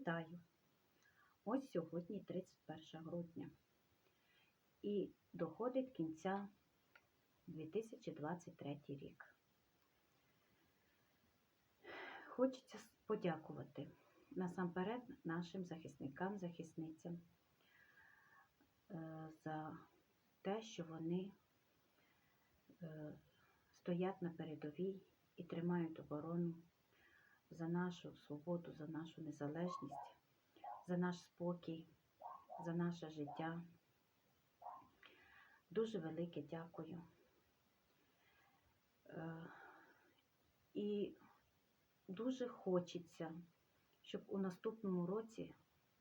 Вітаю! Ось сьогодні 31 грудня і доходить кінця 2023 рік. Хочеться подякувати насамперед нашим захисникам, захисницям е, за те, що вони е, стоять на передовій і тримають оборону за нашу свободу, за нашу незалежність, за наш спокій, за наше життя. Дуже велике дякую. Е, І дуже хочеться, щоб у наступному році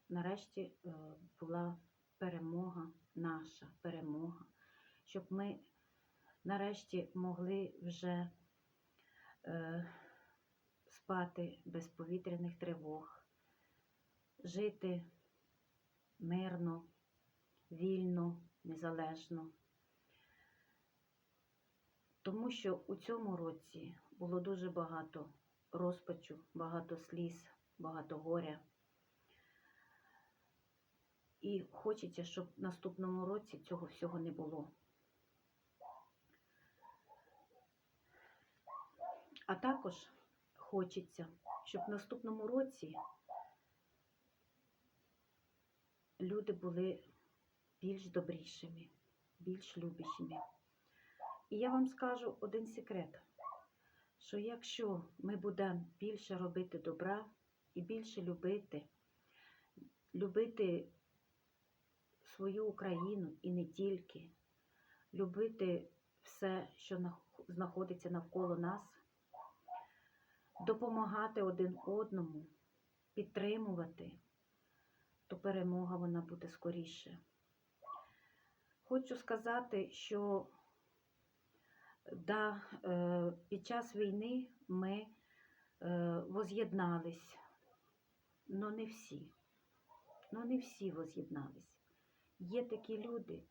нарешті е, була перемога, наша перемога, щоб ми нарешті могли вже е, спати без повітряних тривог, жити мирно, вільно, незалежно. Тому що у цьому році було дуже багато розпачу, багато сліз, багато горя. І хочеться, щоб в наступному році цього всього не було. А також хочеться, щоб в наступному році люди були більш добрішими, більш любящими. І я вам скажу один секрет, що якщо ми будемо більше робити добра і більше любити, любити свою Україну і не тільки, любити все, що знаходиться навколо нас, допомагати один одному, підтримувати, то перемога вона буде скоріше. Хочу сказати, що да, е, під час війни ми е, воз'єднались, але не всі. Ну, не всі воз'єднались. Є такі люди,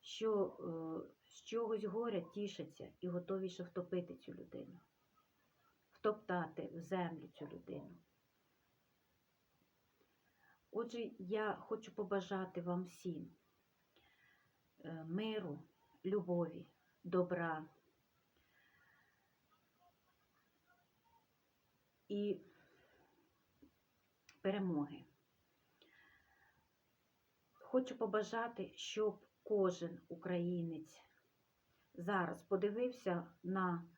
що е, з чогось горя тішаться і готові ще втопити цю людину, втоптати в землю цю людину. Отже, я хочу побажати вам всім е, миру, любові, добра і перемоги. Хочу побажати, щоб кожен українець зараз подивився на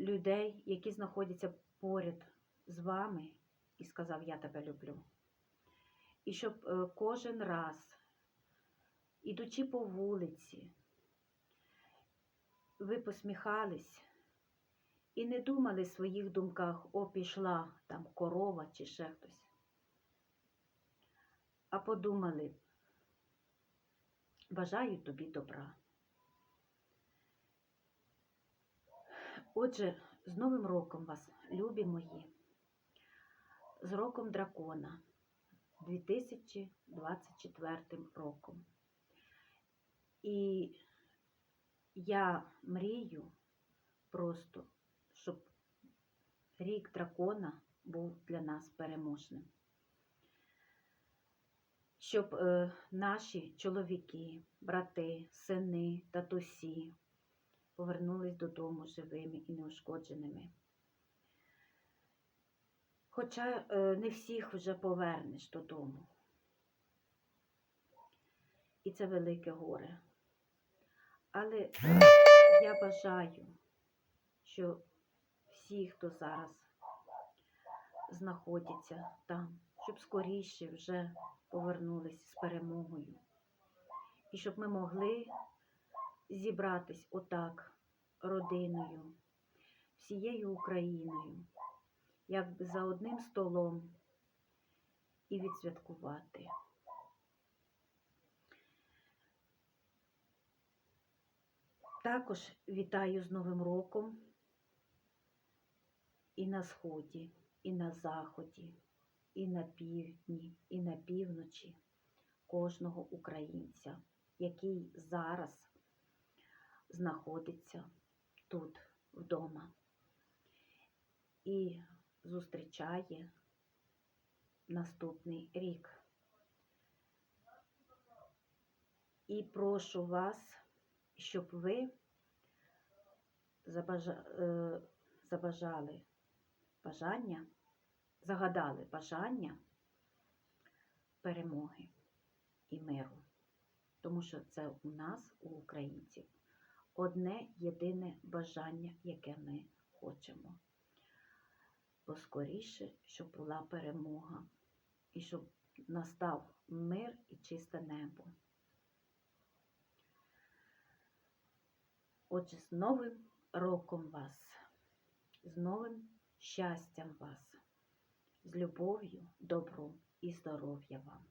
людей, які знаходяться поряд з вами, і сказав, я тебе люблю. І щоб е, кожен раз, ідучи по вулиці, ви посміхались і не думали в своїх думках, о, пішла там корова чи ще хтось, а подумали, бажаю тобі добра. Отже, з Новим роком вас, любі мої, з роком дракона 2024 роком. І я мрію просто, щоб рік дракона був для нас переможним. Щоб е, наші чоловіки, брати, сини, татусі повернулись додому живими і неушкодженими. Хоча е, не всіх вже повернеш додому. І це велике горе. Але я бажаю, що всі, хто зараз знаходяться там, щоб скоріше вже повернулись з перемогою. І щоб ми могли зібратись отак родиною, всією Україною, якби за одним столом і відсвяткувати. Також вітаю з Новим роком і на сході, і на заході, і на півдні, і на півночі кожного українця, який зараз знаходиться тут вдома і зустрічає наступний рік. І прошу вас, щоб ви е, забажали бажання, загадали бажання перемоги і миру. Тому що це у нас, у українців, одне єдине бажання, яке ми хочемо. Поскоріше, щоб була перемога, і щоб настав мир і чисте небо. Отже, з Новим роком вас, з новим щастям вас, з любов'ю, добром і здоров'я вам.